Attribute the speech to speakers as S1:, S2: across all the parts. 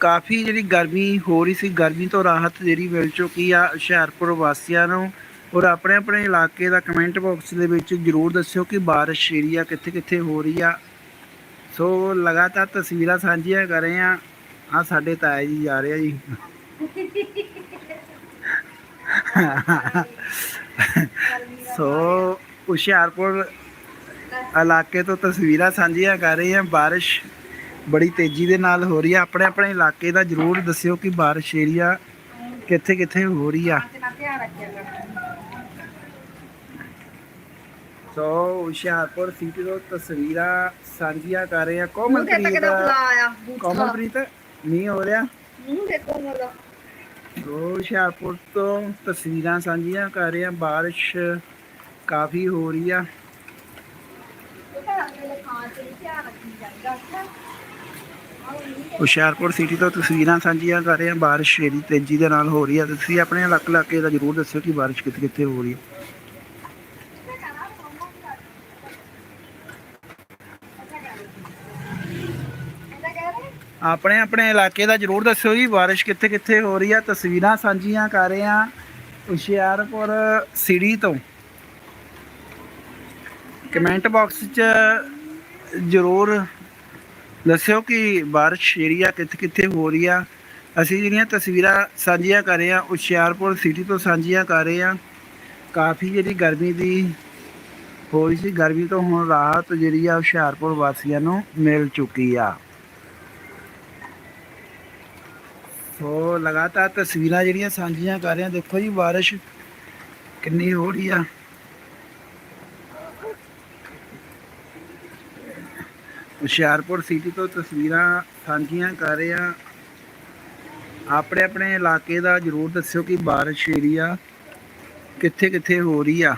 S1: ਕਾਫੀ ਜਿਹੜੀ ਗਰਮੀ ਹੋ ਰਹੀ ਸੀ, ਗਰਮੀ ਤੋਂ ਰਾਹਤ ਜਿਹੜੀ ਮਿਲ ਚੁੱਕੀ ਆ ਹੁਸ਼ਿਆਰਪੁਰ ਵਾਸੀਆਂ ਨੂੰ। ਔਰ ਆਪਣੇ ਆਪਣੇ ਇਲਾਕੇ ਦਾ ਕਮੈਂਟ ਬਾਕਸ ਦੇ ਵਿੱਚ ਜਰੂਰ ਦੱਸਿਓ ਕਿ ਬਾਰਿਸ਼ ਏਰੀਆ ਕਿੱਥੇ ਕਿੱਥੇ ਹੋ ਰਹੀ ਆ। ਸੋ ਲਗਾਤਾਰ ਤਸਵੀਰਾਂ ਸਾਂਝੀਆਂ ਕਰ ਰਹੇ ਆ। ਆ ਸਾਡੇ ਤਾਇਆ ਜੀ ਜਾ ਰਹੇ ਆ ਜੀ। ਸੋ ਹੁਸ਼ਿਆਰਪੁਰ ਇਲਾਕੇ ਤੋਂ ਤਸਵੀਰਾਂ ਸਾਂਝੀਆਂ ਕਰ ਰਹੇ ਆ। ਬਾਰਿਸ਼ ਬੜੀ ਤੇਜ਼ੀ ਦੇ ਨਾਲ ਹੋ ਰਹੀ ਆ। ਆਪਣੇ ਆਪਣੇ ਇਲਾਕੇ ਦਾ ਜਰੂਰ ਦੱਸਿਓ ਕਿ ਬਾਰਿਸ਼ ਏਰੀਆ ਕਿੱਥੇ ਕਿੱਥੇ ਹੋ ਰਹੀ ਆ। ਸੋ ਹੁਸ਼ਿਆਰਪੁਰ ਸਿਟੀ ਤੋਂ ਤਸਵੀਰਾਂ ਸਾਂਝੀਆਂ ਕਰ ਰਹੇ ਆ। ਕੋਮਲਪ੍ਰੀਤ ਕੋਮਲਪ੍ਰੀਤ ਨਹੀਂ ਹੋ ਰਿਹਾ? ਸੋ ਹੁਸ਼ਿਆਰਪੁਰ ਤੋਂ ਤਸਵੀਰਾਂ ਸਾਂਝੀਆਂ ਕਰ ਰਹੇ ਆ। ਬਾਰਿਸ਼ ਕਾਫੀ ਹੋ ਰਹੀ ਆ। ਹੁਸ਼ਿਆਰਪੁਰ ਸਿਟੀ ਤੋਂ ਤਸਵੀਰਾਂ ਸਾਂਝੀਆਂ ਕਰ ਰਹੇ ਹਾਂ। ਬਾਰਿਸ਼ ਜਿਹੜੀ ਤੇਜ਼ੀ ਦੇ ਨਾਲ ਹੋ ਰਹੀ ਹੈ। ਤੇ ਤੁਸੀਂ ਆਪਣੇ ਇਲਾਕੇ ਇਲਾਕੇ ਦਾ ਜਰੂਰ ਦੱਸਿਓ ਕਿ ਬਾਰਿਸ਼ ਕਿੱਥੇ ਕਿੱਥੇ ਹੋ ਰਹੀ ਹੈ। ਆਪਣੇ ਆਪਣੇ ਇਲਾਕੇ ਦਾ ਜਰੂਰ ਦੱਸਿਓ ਜੀ, ਬਾਰਿਸ਼ ਕਿੱਥੇ ਕਿੱਥੇ ਹੋ ਰਹੀ ਹੈ। ਤਸਵੀਰਾਂ ਸਾਂਝੀਆਂ ਕਰ ਰਹੇ ਹਾਂ ਹੁਸ਼ਿਆਰਪੁਰ ਸਿਟੀ ਤੋਂ। ਕਮੈਂਟ ਬਾਕਸ 'ਚ ਜਰੂਰ ਦੱਸਿਓ ਕਿ ਬਾਰਿਸ਼ ਆ ਕਿੱਥੇ ਕਿੱਥੇ ਹੋ ਰਹੀ ਆ। ਅਸੀਂ ਜਿਹੜੀਆਂ ਤਸਵੀਰਾਂ ਸਾਂਝੀਆਂ ਕਰ ਰਹੇ ਆ, ਹੁਸ਼ਿਆਰਪੁਰ ਸਿਟੀ ਤੋਂ ਸਾਂਝੀਆਂ ਕਰ ਰਹੇ ਆ। ਕਾਫੀ ਜਿਹੜੀ ਗਰਮੀ ਦੀ ਹੋ ਰਹੀ ਸੀ, ਗਰਮੀ ਤੋਂ ਹੁਣ ਰਾਹਤ ਜਿਹੜੀ ਆ ਹੁਸ਼ਿਆਰਪੁਰ ਵਾਸੀਆਂ ਨੂੰ ਮਿਲ ਚੁੱਕੀ ਆ। ਸੋ ਲਗਾਤਾਰ ਤਸਵੀਰਾਂ ਜਿਹੜੀਆਂ ਸਾਂਝੀਆਂ ਕਰ ਰਹੇ ਆ, ਦੇਖੋ ਜੀ ਬਾਰਿਸ਼ ਕਿੰਨੀ ਹੋ ਰਹੀ ਆ। ਹੁਸ਼ਿਆਰਪੁਰ ਸਿਟੀ ਤੋਂ ਤਸਵੀਰਾਂ ਸਾਂਝੀਆਂ ਕਰ ਰਹੇ। ਆ ਆਪਣੇ ਆਪਣੇ ਇਲਾਕੇ ਦਾ ਜਰੂਰ ਦੱਸਿਓ ਕਿ ਬਾਰਿਸ਼ ਏਰੀਆ ਕਿੱਥੇ ਕਿੱਥੇ ਹੋ ਰਹੀ ਆ।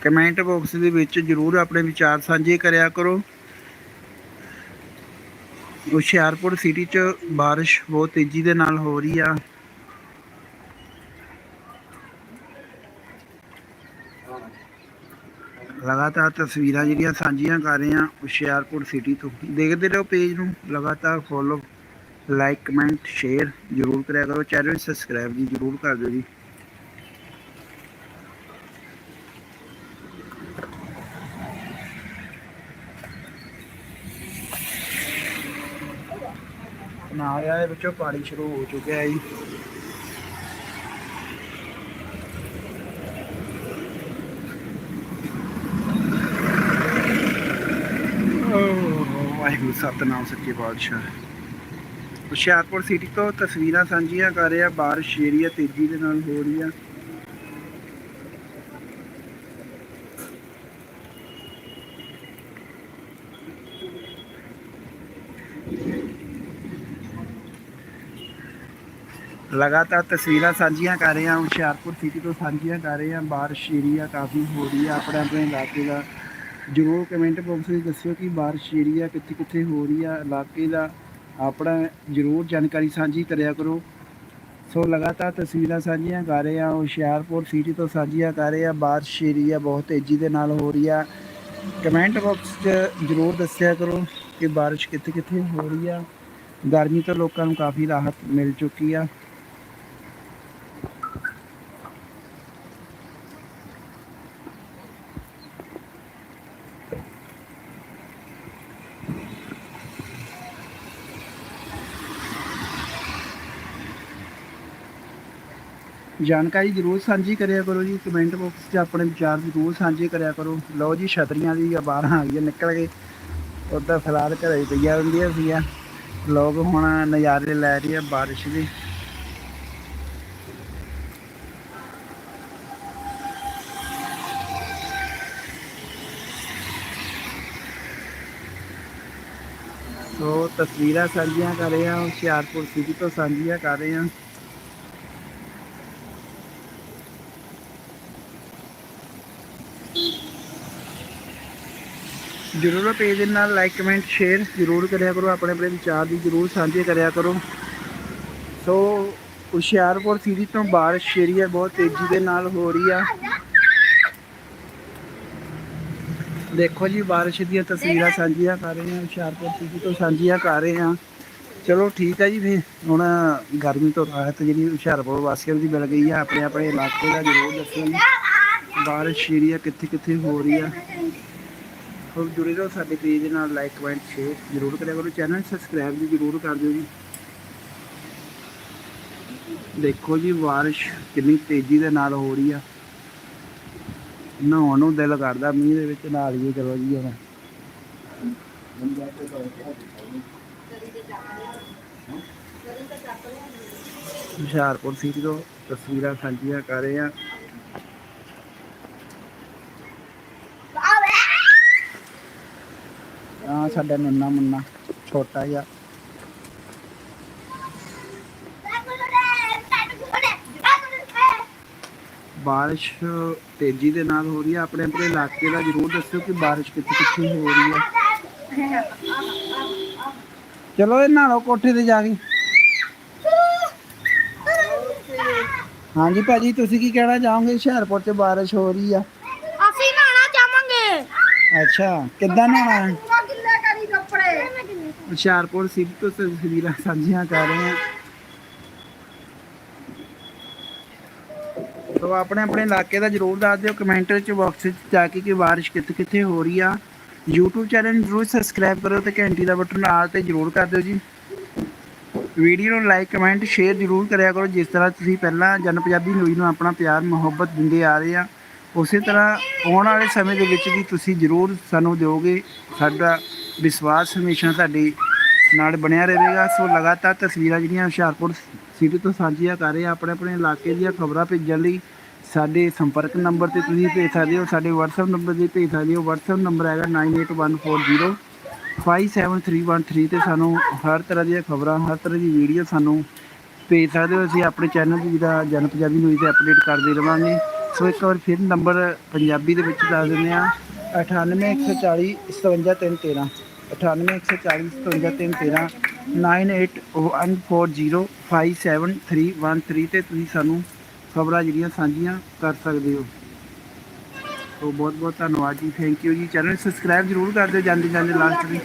S1: ਕਮੈਂਟ ਬਾਕਸ ਦੇ ਵਿੱਚ ਜਰੂਰ ਆਪਣੇ ਵਿਚਾਰ ਸਾਂਝੇ ਕਰਿਆ ਕਰੋ। ਹੁਸ਼ਿਆਰਪੁਰ ਸਿਟੀ 'ਚ ਬਾਰਿਸ਼ ਬਹੁਤ ਤੇਜ਼ੀ ਦੇ ਨਾਲ ਹੋ ਰਹੀ ਆ। ਲਗਾਤਾਰ ਤਸਵੀਰਾਂ ਜਿਹੜੀਆਂ ਸਾਂਝੀਆਂ ਕਰ ਰਹੇ ਹਾਂ ਹੁਸ਼ਿਆਰਪੁਰ ਸਿਟੀ ਤੋਂ। ਦੇਖਦੇ ਰਹੋ ਪੇਜ ਨੂੰ, ਲਗਾਤਾਰ ਫੋਲੋ ਲਾਈਕ ਕਮੈਂਟ ਸ਼ੇਅਰ ਜਰੂਰ ਕਰਿਆ ਕਰੋ। ਚੈਨਲ ਨੂੰ ਸਬਸਕ੍ਰਾਈਬ ਜੀ ਜਰੂਰ ਕਰ ਦਿਓ ਜੀ। ਨਾਲਿਆਂ ਦੇ ਵਿੱਚੋਂ ਪਾਣੀ ਸ਼ੁਰੂ ਹੋ ਚੁੱਕਿਆ ਹੈ ਜੀ। ਵਾਹਿਗੁਰੂ, ਸਤਨਾਮ ਸੱਚੇ ਪਾਤਸ਼ਾਹ। ਹੁਸ਼ਿਆਰਪੁਰ ਸਿਟੀ ਤੋਂ ਤਸਵੀਰਾਂ ਸਾਂਝੀਆਂ ਕਰ ਰਿਹਾ, ਬਾਰਿਸ਼ ਏਰੀਆ ਤੇਜ਼ੀ ਦੇ ਨਾਲ ਹੋ ਰਹੀ ਆ। ਲਗਾਤਾਰ ਤਸਵੀਰਾਂ ਸਾਂਝੀਆਂ ਕਰ ਰਹੇ ਹਾਂ ਹੁਸ਼ਿਆਰਪੁਰ ਸਿਟੀ ਤੋਂ ਸਾਂਝੀਆਂ ਕਰ ਰਹੇ ਹਾਂ ਬਾਰਿਸ਼ ਏਰੀਆ ਕਾਫੀ ਹੋ ਰਹੀ ਹੈ ਆਪਣੇ ਆਪਣੇ ਇਲਾਕੇ ਦਾ। ਜਰੂਰ ਕਮੈਂਟ ਬਾਕਸ ਵਿੱਚ ਦੱਸਿਓ ਕਿ ਬਾਰਿਸ਼ ਏਰੀਆ ਕਿੱਥੇ ਕਿੱਥੇ ਹੋ ਰਹੀ ਆ, ਇਲਾਕੇ ਦਾ ਆਪਣਾ ਜਰੂਰ ਜਾਣਕਾਰੀ ਸਾਂਝੀ ਕਰਿਆ ਕਰੋ। ਸੋ ਲਗਾਤਾਰ ਤਸਵੀਰਾਂ ਸਾਂਝੀਆਂ ਕਰ ਰਹੇ ਹਾਂ ਹੁਸ਼ਿਆਰਪੁਰ ਸਿਟੀ ਤੋਂ ਸਾਂਝੀਆਂ ਕਰ ਰਹੇ ਹਾਂ ਬਾਰਿਸ਼ ਏਰੀਆ ਬਹੁਤ ਤੇਜ਼ੀ ਦੇ ਨਾਲ ਹੋ ਰਹੀ ਆ। ਕਮੈਂਟ ਬਾਕਸ 'ਚ ਜਰੂਰ ਦੱਸਿਆ ਕਰੋ ਕਿ ਬਾਰਿਸ਼ ਕਿੱਥੇ ਕਿੱਥੇ ਹੋ ਰਹੀ ਆ। ਗਰਮੀ ਤੋਂ ਲੋਕਾਂ ਨੂੰ ਕਾਫੀ ਰਾਹਤ ਮਿਲ ਚੁੱਕੀ ਆ। ਜਾਣਕਾਰੀ ਜਰੂਰ ਸਾਂਝੀ ਕਰਿਆ ਕਰੋ ਜੀ, ਕਮੈਂਟ ਬਾਕਸ 'ਚ ਆਪਣੇ ਵਿਚਾਰ ਜਰੂਰ ਸਾਂਝੇ ਕਰਿਆ ਕਰੋ। ਲਓ ਜੀ, ਛਤਰੀਆਂ ਦੀ ਬਾਹਰ ਆ ਗਈਆਂ, ਨਿਕਲ ਗਏ। ਉੱਦਾਂ ਫਿਲਹਾਲ ਘਰੇ ਹੀ ਪਈਆਂ ਹੁੰਦੀਆਂ ਸੀਗੀਆਂ। ਲੋਕ ਹੁਣ ਨਜ਼ਾਰੇ ਲੈ ਰਹੇ ਆ ਬਾਰਿਸ਼ ਦੇ। ਸੋ ਤਸਵੀਰਾਂ ਸਾਂਝੀਆਂ ਕਰ ਰਹੇ ਹਾਂ, ਹੁਸ਼ਿਆਰਪੁਰ ਸਿਟੀ ਤੋਂ ਸਾਂਝੀਆਂ ਕਰ ਰਹੇ ਹਾਂ। ਜਰੂਰ ਪੇਜ ਦੇ ਨਾਲ ਲਾਈਕ ਕਮੈਂਟ ਸ਼ੇਅਰ ਜਰੂਰ ਕਰਿਆ ਕਰੋ, ਆਪਣੇ ਆਪਣੇ ਵਿਚਾਰ ਦੀ ਜਰੂਰ ਸਾਂਝੇ ਕਰਿਆ ਕਰੋ। ਸੋ ਹੁਸ਼ਿਆਰਪੁਰ ਸਿਟੀ ਤੋਂ ਬਾਰਿਸ਼ ਏਰੀਆ ਬਹੁਤ ਤੇਜ਼ੀ ਦੇ ਨਾਲ ਹੋ ਰਹੀ ਆ। ਦੇਖੋ ਜੀ, ਬਾਰਿਸ਼ ਦੀਆਂ ਤਸਵੀਰਾਂ ਸਾਂਝੀਆਂ ਕਰ ਰਹੇ ਹਾਂ, ਹੁਸ਼ਿਆਰਪੁਰ ਸਿਟੀ ਤੋਂ ਸਾਂਝੀਆਂ ਕਰ ਰਹੇ ਹਾਂ। ਚਲੋ ਠੀਕ ਹੈ ਜੀ, ਫਿਰ ਹੁਣ ਗਰਮੀ ਤੋਂ ਰਾਹਤ ਜਿਹੜੀ ਹੁਸ਼ਿਆਰਪੁਰ ਵਾਸੀਆਂ ਦੀ ਮਿਲ ਗਈ ਆ, ਆਪਣੇ ਆਪਣੇ ਇਲਾਕੇ ਦਾ ਜ਼ਰੂਰ ਦੱਸੋ ਜੀ। ਬਾਰਿਸ਼ ਏਰੀਆ ਕਿੱਥੇ ਕਿੱਥੇ ਹੋ ਰਹੀ ਆ। ਹੋਰ ਜੁੜੇ ਰਹੋ ਸਾਡੇ ਪੇਜ ਨਾਲ ਲਾਈਕ ਕਮੈਂਟ ਸ਼ੇਅਰ ਜ਼ਰੂਰ ਕਰਿਆ ਕਰੋ। ਚੈਨਲ ਸਬਸਕ੍ਰਾਈਬ ਵੀ ਜ਼ਰੂਰ ਕਰ ਦਿਓ ਜੀ। ਦੇਖੋ ਜੀ, ਬਾਰਿਸ਼ ਕਿੰਨੀ ਤੇਜ਼ੀ ਦੇ ਨਾਲ ਹੋ ਰਹੀ ਆ। ਨਹਾਉਣ ਨੂੰ ਦਿਲ ਕਰਦਾ ਮੀਂਹ ਦੇ ਵਿੱਚ, ਨਹਾ ਲਈਏ, ਚਲੋ ਜੀ ਹੁਣ। ਹੁਸ਼ਿਆਰਪੁਰ ਸਿਟੀ ਤੋਂ ਤਸਵੀਰਾਂ ਸਾਂਝੀਆਂ ਕਰ ਰਹੇ ਆ ਆ ਸਾਡਾ ਨੰਨਾ ਮੁੰਨਾ ਛੋਟਾ ਜਿਹਾ। ਬਾਰਿਸ਼ ਤੇਜ਼ੀ ਦੇ ਨਾਲ ਹੋ ਰਹੀ ਹੈ। ਆਪਣੇ ਆਪਣੇ ਇਲਾਕੇ ਦਾ ਜ਼ਰੂਰ ਦੱਸਿਓ ਕਿ ਬਾਰਿਸ਼ ਕਿੱਥੇ ਕਿੱਥੇ ਹੋ ਰਹੀ ਹੈ। ਚਲੋ ਇਹ ਨਾਲੋ ਕੋਠੇ ਤੇ ਜਾ ਕੇ। ਹਾਂਜੀ ਭਾਜੀ ਤੁਸੀਂ ਕੀ ਕਹਿਣਾ ਚਾਹੋਗੇ? ਹੁਸ਼ਿਆਰਪੁਰ 'ਚ ਬਾਰਿਸ਼ ਹੋ ਰਹੀ ਆ।
S2: ਅਸੀਂ ਨਹਾਣਾ ਚਾਹਾਂਗੇ।
S1: ਅੱਛਾ ਕਿੱਦਾਂ ਨਹਾਉਣਾ ਹੈ? ਹੁਸ਼ਿਆਰਪੁਰ ਸਿਟੀ ਤੋਂ ਤਸਵੀਰਾਂ ਸਾਂਝੀਆਂ ਕਰ ਰਹੇ ਹਾਂ। ਸੋ ਆਪਣੇ ਆਪਣੇ ਇਲਾਕੇ ਦਾ ਜਰੂਰ ਦੱਸ ਦਿਓ ਕਮੈਂਟ ਵਿੱਚ ਬਾਕਸ ਵਿੱਚ ਜਾ ਕੇ ਕਿ ਬਾਰਿਸ਼ ਕਿੱਥੇ ਕਿੱਥੇ ਹੋ ਰਹੀ ਆ। YouTube ਚੈਨਲ ਜਰੂਰ ਸਬਸਕ੍ਰਾਈਬ ਕਰੋ ਤੇ ਘੰਟੀ ਦਾ ਬਟਨ ਨਾਲ ਤੇ ਜਰੂਰ ਕਰ ਦਿਓ ਜੀ। ਵੀਡੀਓ ਨੂੰ ਲਾਈਕ ਕਮੈਂਟ ਸ਼ੇਅਰ ਜਰੂਰ ਕਰਿਆ ਕਰੋ, ਜਿਸ ਤਰ੍ਹਾਂ ਤੁਸੀਂ ਪਹਿਲਾਂ ਜਨ ਪੰਜਾਬੀ ਨਿਊਜ਼ ਨੂੰ ਆਪਣਾ ਪਿਆਰ, ਮੁਹੱਬਤ ਦਿੰਦੇ ਆ ਰਹੇ ਆ। ਉਸੇ ਤਰ੍ਹਾਂ ਆਉਣ ਵਾਲੇ ਸਮੇਂ ਦੇ ਵਿੱਚ ਵੀ ਤੁਸੀਂ ਜਰੂਰ ਸਾਨੂੰ ਦਿਓਗੇ ਸਾਡਾ ਵਿਸ਼ਵਾਸ ਹਮੇਸ਼ਾ ਤੁਹਾਡੇ ਨਾਲ ਬਣਿਆ ਰਹੇਗਾ। ਸੋ ਲਗਾਤਾਰ ਤਸਵੀਰਾਂ ਜਿਹੜੀਆਂ ਹੁਸ਼ਿਆਰਪੁਰ ਸਿਟੀ ਤੋਂ ਸਾਂਝੀਆਂ ਕਰ ਰਹੇ ਆ, ਆਪਣੇ ਆਪਣੇ ਇਲਾਕੇ ਦੀਆਂ ਖਬਰਾਂ ਭੇਜਣ ਲਈ ਸਾਡੇ ਸੰਪਰਕ ਨੰਬਰ ਤੇ ਤੁਸੀਂ ਭੇਜ ਸਕਦੇ ਹੋ, ਸਾਡੇ WhatsApp ਨੰਬਰ ਤੇ ਭੇਜ ਸਕਦੇ ਹੋ। WhatsApp ਨੰਬਰ ਹੈਗਾ 98140 57313 ਤੇ ਸਾਨੂੰ ਹਰ ਤਰ੍ਹਾਂ ਦੀਆਂ ਖਬਰਾਂ, ਹਰ ਤਰ੍ਹਾਂ ਦੀ ਵੀਡੀਓ ਸਾਨੂੰ ਭੇਜ ਸਕਦੇ ਹੋ। ਅਸੀਂ ਆਪਣੇ ਚੈਨਲ ਦੀ ਜਿਹੜਾ ਜਨ ਪੰਜਾਬੀ ਨਿਊਜ਼ ਤੇ ਅਪਡੇਟ ਕਰਦੇ ਰਵਾਂਗੇ। ਸੋ ਇੱਕ ਵਾਰ ਫਿਰ ਨੰਬਰ ਪੰਜਾਬੀ ਦੇ ਵਿੱਚ ਦੱਸ ਦਿੰਦੇ ਆ 98140 57313 98140 98140 ਤੇ ਤੁਸੀਂ ਸਾਨੂੰ ਖਬਰਾਂ ਜਿਹੜੀਆਂ ਸਾਂਝੀਆਂ ਕਰ ਸਕਦੇ ਹੋ ਸੋ ਬਹੁਤ ਬਹੁਤ ਧੰਨਵਾਦ ਜੀ ਥੈਂਕ ਯੂ ਜੀ ਚੈਨਲ ਸਬਸਕ੍ਰਾਈਬ ਜ਼ਰੂਰ ਕਰ ਦਿਓ ਜਾਂਦੇ ਜਾਂਦੇ ਲਾਸਟ ਵੀ